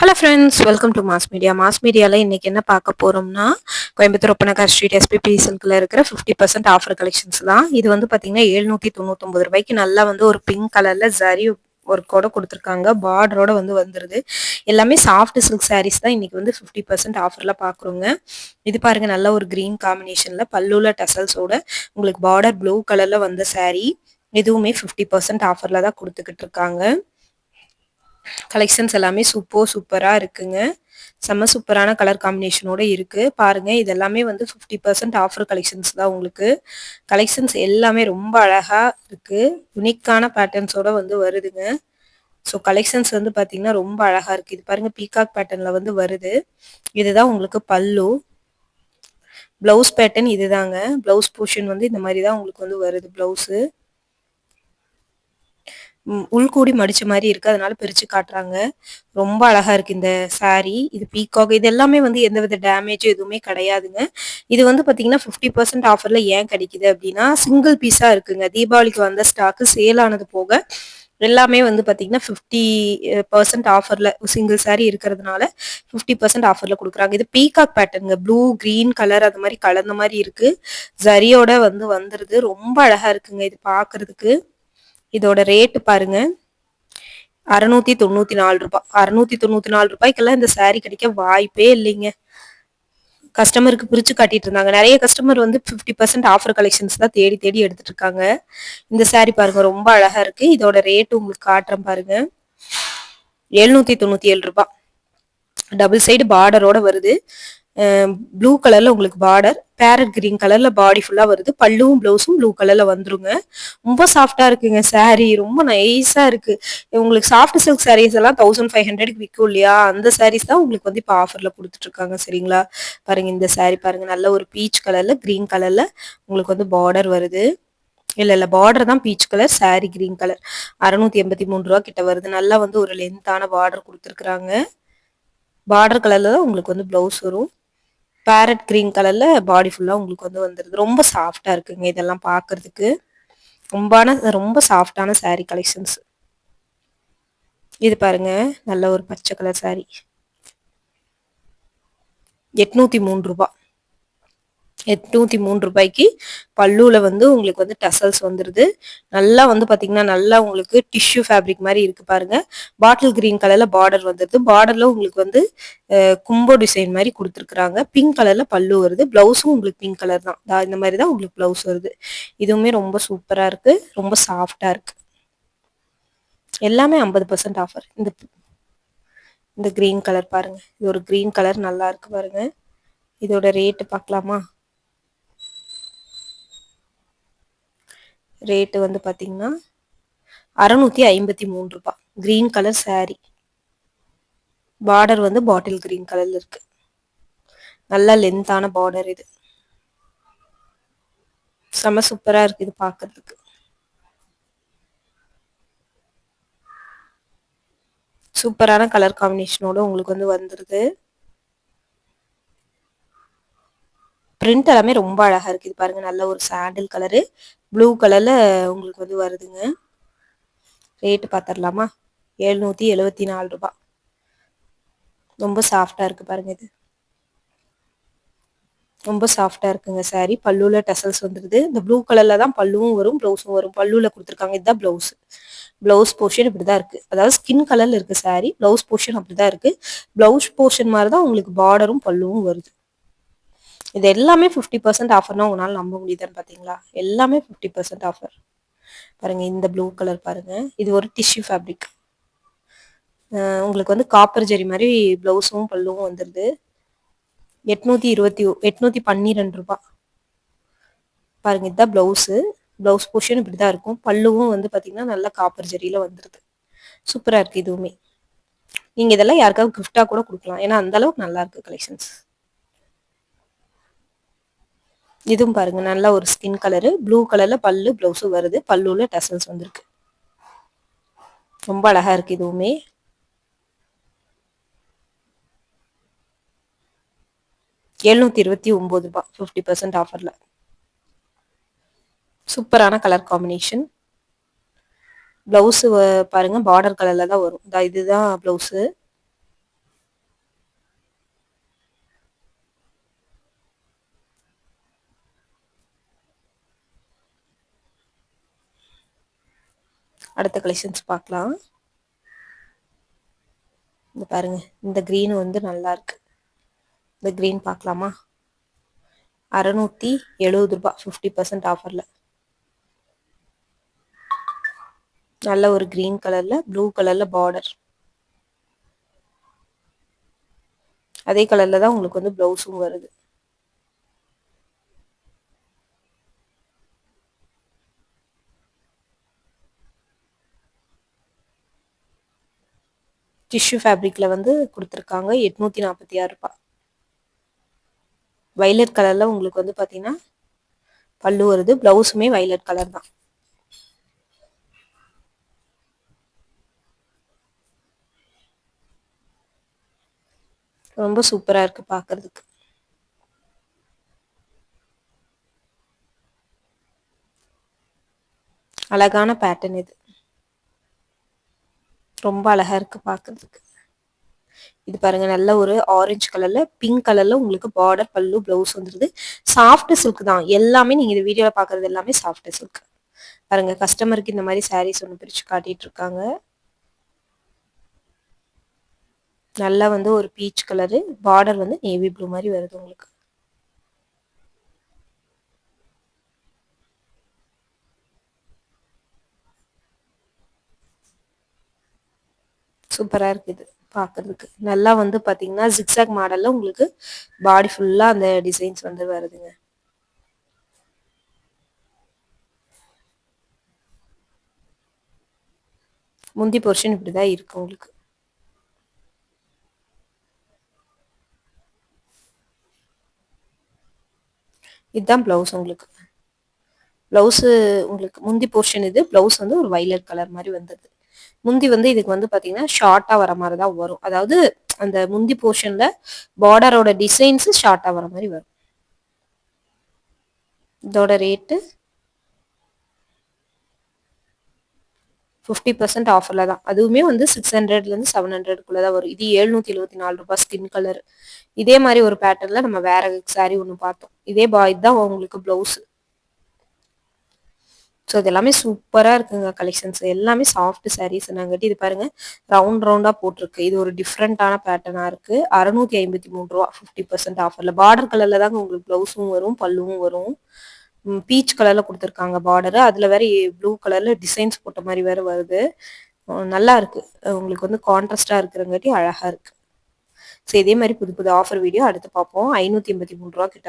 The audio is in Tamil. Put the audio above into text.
Hello friends welcome to mass media mass மீடியாவில் இன்னைக்கு என்ன பார்க்க போகிறோம்னா கோயம்புத்தூர் ஒப்பனகா ஸ்ட்ரீட் எஸ்பிபி சில்கில் இருக்கிற ஃபிஃப்டி பர்சன்ட் ஆஃபர் கலெக்ஷன்ஸ் தான். இது வந்து பார்த்தீங்கன்னா எழுநூற்றி தொண்ணூத்தொம்பது ரூபாய்க்கு நல்லா வந்து ஒரு பிங்க் கலரில் ஜரி ஒர்க்கோட கொடுத்துருக்காங்க. பார்டரோட வந்து வந்துருது. எல்லாமே சாஃப்ட் சில்க் சாரீஸ் தான் இன்னைக்கு வந்து ஃபிஃப்டி பர்சன்ட் ஆஃபரில் பார்க்குறோங்க இது பாருங்க நல்ல ஒரு க்ரீன் காம்பினேஷனில் பல்லுல டசல்ஸோட உங்களுக்கு பார்டர் ப்ளூ கலரில் வந்த சாரீ இதுவுமே ஃபிஃப்டி பர்சன்ட் ஆஃபரில் தான் கொடுத்துக்கிட்டு இருக்காங்க. கலெக்ஷன்ஸ் எல்லாமே சூப்பர் சூப்பராக இருக்குங்க. செம்ம சூப்பரான கலர் காம்பினேஷனோட இருக்குது பாருங்கள் இது எல்லாமே வந்து ஃபிஃப்டி பர்சன்ட் ஆஃபர் கலெக்ஷன்ஸ் தான் உங்களுக்கு. கலெக்ஷன்ஸ் எல்லாமே ரொம்ப அழகாக இருக்குது யுனிக்கான பேட்டர்ன்ஸோட வந்து வருதுங்க. ஸோ கலெக்ஷன்ஸ் வந்து பார்த்தீங்கன்னா ரொம்ப அழகாக இருக்குது இது பாருங்கள் பீகாக் பேட்டர்னில் வந்து வருது. இதுதான் உங்களுக்கு பல்லு. ப்ளவுஸ் பேட்டர்ன் இதுதாங்க. ப்ளவுஸ் போர்ஷன் வந்து இந்த மாதிரி தான் உங்களுக்கு வந்து வருது ப்ளவுஸு உள்கூடி மடிச்ச மாதிரி இருக்கு. அதனால பிரிச்சு காட்டுறாங்க. ரொம்ப அழகா இருக்கு இந்த சாரீ இது பீகாக் இது எல்லாமே வந்து எந்த வித டேமேஜும் எதுவுமே கிடையாதுங்க. இது வந்து பாத்தீங்கன்னா ஃபிஃப்டி பர்சன்ட் ஆஃபர்ல ஏன் கிடைக்குது அப்படின்னா சிங்கிள் பீஸா இருக்குங்க. தீபாவளிக்கு வந்த ஸ்டாக்கு சேல் ஆனது போக எல்லாமே வந்து பார்த்தீங்கன்னா ஃபிஃப்டி பர்சன்ட் ஆஃபரில் சிங்கிள் சாரீ இருக்கிறதுனால ஃபிஃப்டி பர்சன்ட் ஆஃபரில் கொடுக்குறாங்க. இது பீகாக் பேட்டர்னுங்க ப்ளூ க்ரீன் கலர் அது மாதிரி கலந்த மாதிரி இருக்குது ஜரியோட வந்து வந்துடுது ரொம்ப அழகாக இருக்குங்க இது பார்க்குறதுக்கு இதோட ரேட்டு பாருங்க. அறுநூத்தி தொண்ணூத்தி நாலு ரூபாய் அறுநூத்தி தொண்ணூத்தி நாலு ரூபாய்க்கெல்லாம் இந்த சாரீ கிடைக்க வாய்ப்பே இல்லைங்க. கஸ்டமருக்கு பிரிச்சு காட்டிட்டு இருந்தாங்க. நிறைய கஸ்டமர் வந்து ஃபிஃப்டி பர்சன்ட் ஆஃபர் கலெக்ஷன்ஸ் தான் தேடி தேடி எடுத்துட்டு இருக்காங்க. இந்த சாரீ பாருங்க ரொம்ப அழகா இருக்கு. இதோட ரேட்டு உங்களுக்கு காட்டுறேன் பாருங்க. எழுநூத்தி தொண்ணூத்தி ஏழு ரூபாய் டபுள் சைடு பார்டரோட வருது. ப்ளூ கலர்ல உங்களுக்கு பார்டர் பேரட் கிரீன் கலர்ல பாடி ஃபுல்லா வருது. பல்லுவும் பிளவுஸும் ப்ளூ கலர்ல வந்துருங்க. ரொம்ப சாஃப்டா இருக்குங்க சாரீ ரொம்ப நைஸா இருக்கு. உங்களுக்கு சாஃப்ட் சில்க் சாரீஸ் எல்லாம் தௌசண்ட் ஃபைவ் ஹண்ட்ரட்க்கு விற்கும் இல்லையா? அந்த சாரீஸ் தான் உங்களுக்கு வந்து இப்போ ஆஃபர்ல கொடுத்துட்டு இருக்காங்க. சரிங்களா? பாருங்க இந்த சாரீ பாருங்க. நல்ல ஒரு பீச் கலர்ல கிரீன் கலர்ல உங்களுக்கு வந்து பார்டர் வருது. இல்ல இல்ல பார்டர் தான் peach colour saree green colour அறுநூத்தி எண்பத்தி மூணு ரூபா கிட்ட வருது. நல்லா வந்து ஒரு லென்த்தான பார்டர் கொடுத்துருக்குறாங்க. பார்டர் கலர்ல தான் உங்களுக்கு வந்து பிளவுஸ் வரும். பேரட் கிரீன் கலர்ல பாடி ஃபுல்லா உங்களுக்கு வந்து வந்துருது. ரொம்ப சாஃப்டா இருக்குங்க இதெல்லாம் பாக்குறதுக்கு. ரொம்பான ரொம்ப சாஃப்டான சாரீ கலெக்ஷன்ஸ் இது பாருங்க நல்ல ஒரு பச்சை கலர் சாரீ எட்நூத்தி மூணு ரூபாய் எட்நூற்றி மூணு ரூபாய்க்கு பல்லுவில் வந்து உங்களுக்கு வந்து டசல்ஸ் வந்துடுது நல்லா வந்து பார்த்தீங்கன்னா நல்லா உங்களுக்கு டிஷ்யூ ஃபேப்ரிக் மாதிரி இருக்குது பாருங்கள் பாட்டில் கிரீன் கலரில் பார்டர் வந்துடுது பார்டரில் உங்களுக்கு வந்து கும்போ டிசைன் மாதிரி கொடுத்துருக்குறாங்க. பிங்க் கலரில் பல்லு வருது. ப்ளவுஸும் உங்களுக்கு பிங்க் கலர் தான். இந்த மாதிரி தான் உங்களுக்கு ப்ளவுஸ் வருது. இதுவுமே ரொம்ப சூப்பராக இருக்குது ரொம்ப சாஃப்டாக இருக்குது எல்லாமே ஐம்பது பர்சன்ட் ஆஃபர் இந்த இந்த க்ரீன் கலர் பாருங்க. இது ஒரு க்ரீன் கலர் நல்லா இருக்கு பாருங்க. இதோட ரேட்டு பார்க்கலாமா? ரேட்டு வந்து பார்த்தீங்கன்னா அறநூற்றி ஐம்பத்தி மூணு ரூபா க்ரீன் கலர் சாரி பார்டர் வந்து பாட்டில் க்ரீன் கலர்ல இருக்கு. நல்லா லென்த்தான பார்டர் இது. செம சூப்பரா இருக்கு இது பார்க்கறதுக்கு சூப்பரான கலர் காம்பினேஷனோட உங்களுக்கு வந்து வந்துருது. பிரிண்ட் எல்லாமே ரொம்ப அழகா இருக்குது பாருங்க நல்ல ஒரு சாண்டில் கலரு ப்ளூ கலரில் உங்களுக்கு வந்து வருதுங்க. ரேட்டு பார்த்துடலாமா எழுநூற்றி எழுபத்தி நாலு ரூபா. ரொம்ப சாஃப்டாக இருக்குது பாருங்கள் இது. ரொம்ப சாஃப்டாக இருக்குங்க சாரி பல்லுவில் டசல்ஸ் வந்துடுது இந்த ப்ளூ கலரில் தான் பல்லுவும் வரும் ப்ளவுஸும் வரும். பல்லுவில் கொடுத்துருக்காங்க. இதுதான் ப்ளவுஸ் ப்ளவுஸ் போர்ஷன் இப்படி தான் இருக்குது அதாவது ஸ்கின் கலரில் இருக்குது சாரி ப்ளவுஸ் போர்ஷன் அப்படி தான் இருக்குது ப்ளவுஸ் போர்ஷன் மாதிரி தான் உங்களுக்கு பார்டரும் பல்லுவும் வருது. இது எல்லாமே ஃபிஃப்டி பர்சன்ட் ஆஃபர்னா உங்களால் நம்ப முடியுதுன்னு பார்த்தீங்களா எல்லாமே ஃபிஃப்டி பர்சன்ட் ஆஃபர் பாருங்க இந்த ப்ளூ கலர் பாருங்க. இது ஒரு டிஷ்யூ ஃபேப்ரிக் உங்களுக்கு வந்து காப்பர் ஜெரி மாதிரி ப்ளவுஸும் பல்லுவும் வந்துடுது எட்நூத்தி இருபத்தி எட்நூத்தி பன்னிரெண்டு ரூபாய் பாருங்க இதுதான் ப்ளவுஸு ப்ளவுஸ் போர்ஷன் இப்படி தான் இருக்கும். பல்லுவும் வந்து பார்த்தீங்கன்னா நல்லா காப்பர் ஜெரியில் வந்துடுது சூப்பராக இருக்குது இதுவுமே. நீங்கள் இதெல்லாம் யாருக்காவது கிஃப்டாக கூட கொடுக்கலாம். ஏன்னா அந்த அளவுக்கு நல்லா இருக்கு கலெக்ஷன்ஸ் இதுவும் பாருங்க நல்ல ஒரு ஸ்கின் கலரு ப்ளூ கலர்ல பல்லு பிளவுஸும் வருது. பல்லுல டசல்ஸ் வந்திருக்கு. ரொம்ப அழகா இருக்கு இதுவுமே. எழுநூத்தி இருபத்தி ஒன்பது ரூபாய் ஃபிஃப்டி பர்சன்ட் ஆஃபர்ல சூப்பரான கலர் காம்பினேஷன் பிளவுஸ் பாருங்க பார்டர் கலர்ல தான் வரும். இதுதான் பிளவுஸு அடுத்த கலெக்ஷன்ஸ் பார்க்கலாம். இந்த பாருங்க இந்த க்ரீன் வந்து நல்லா இருக்கு. இந்த க்ரீன் பார்க்கலாமா? அறநூற்றி எழுபது ரூபாய் ஃபிஃப்டி பர்சன்ட் ஆஃபரில் நல்ல ஒரு க்ரீன் கலரில் ப்ளூ கலரில் பார்டர் அதே கலரில் தான் உங்களுக்கு வந்து ப்ளவுஸும் வருது. டிஷ்யூ ஃபேப்ரிக்கில் வந்து கொடுத்துருக்காங்க. எட்நூற்றி நாற்பத்தி ஆறு ரூபாய் வைலட் கலரில் உங்களுக்கு வந்து பார்த்தீங்கன்னா பல்லு வருது. ப்ளவுஸுமே வைலட் கலர் தான். ரொம்ப சூப்பராக இருக்குது பார்க்குறதுக்கு அழகான பேட்டர்ன் இது. ரொம்ப அழகா இருக்கு பாக்குறதுக்கு. இது பாருங்க நல்ல ஒரு ஆரஞ்சு கலர்ல பிங்க் கலர்ல உங்களுக்கு பார்டர் பல்லு பிளவுஸ் வந்துருது. சாஃப்ட் சில்க் தான். எல்லாமே நீங்க இந்த வீடியோல பாக்குறது எல்லாமே சாஃப்ட் சில்க் பாருங்க கஸ்டமருக்கு இந்த மாதிரி சாரீஸ் ஒன்று பிரிச்சு காட்டிட்டு இருக்காங்க. நல்லா வந்து ஒரு பீச் கலரு பார்டர் வந்து நேவி ப்ளூ மாதிரி வருது உங்களுக்கு. சூப்பராக இருக்குது பார்க்குறதுக்கு நல்லா வந்து பார்த்தீங்கன்னா ஜிக்ஸாக் மாடலில் உங்களுக்கு பாடி ஃபுல்லாக அந்த டிசைன்ஸ் வந்து வருதுங்க. முந்தி போர்ஷன் இப்படி தான் இருக்கு உங்களுக்கு. இதுதான் ப்ளவுஸ் உங்களுக்கு. ப்ளவுஸு உங்களுக்கு முந்தி போர்ஷன் இது ப்ளவுஸ் வந்து ஒரு வைலட் கலர் மாதிரி வந்தது. முந்தி வந்து இதுக்கு வந்து பார்த்தீங்கன்னா ஷார்ட்டாக வர மாதிரி தான் வரும். அதாவது அந்த முந்தி போர்ஷனில் பார்டரோட டிசைன்ஸ் ஷார்ட்டாக வர மாதிரி வரும். இதோட ரேட்டு ஃபிஃப்டி பர்சன்ட் ஆஃபரில் தான். அதுவுமே வந்து சிக்ஸ் ஹண்ட்ரட்லேருந்து செவன் ஹண்ட்ரட்குள்ளே தான் வரும். இது எழுநூற்றி எழுபத்தி நாலு ரூபாய் ஸ்கின் கலர் இதே மாதிரி ஒரு பேட்டர்னில் நம்ம வேற சாரீ ஒன்று பார்த்தோம். இதே பா இதுதான் உங்களுக்கு ப்ளவுஸு ஸோ இது எல்லாமே சூப்பராக இருக்குங்க கலெக்ஷன்ஸ் எல்லாமே சாஃப்ட் சாரீஸ் நாங்கட்டி இது பாருங்க ரவுண்ட் ரவுண்டாக போட்டிருக்கு. இது ஒரு டிஃப்ரெண்ட்டான பேட்டர்னாக இருக்கு. அறுநூத்தி ஐம்பத்தி மூணு ரூபா ஃபிஃப்டி பர்சன்ட் ஆஃபரில் பார்டர் கலரில் தாங்க உங்களுக்கு ப்ளவுஸும் வரும் பல்லுவும் வரும். பீச் கலரில் கொடுத்துருக்காங்க பார்டரு அதில் வேற ப்ளூ கலரில் டிசைன்ஸ் போட்ட மாதிரி வேற வருது. நல்லா இருக்கு. உங்களுக்கு வந்து கான்ட்ராஸ்டாக இருக்கிறங்காட்டி அழகாக இருக்கு. ஸோ இதே மாதிரி புது புது ஆஃபர் வீடியோ அடுத்து பார்ப்போம். ஐநூற்றி எண்பத்தி மூணு ரூபா கிட்ட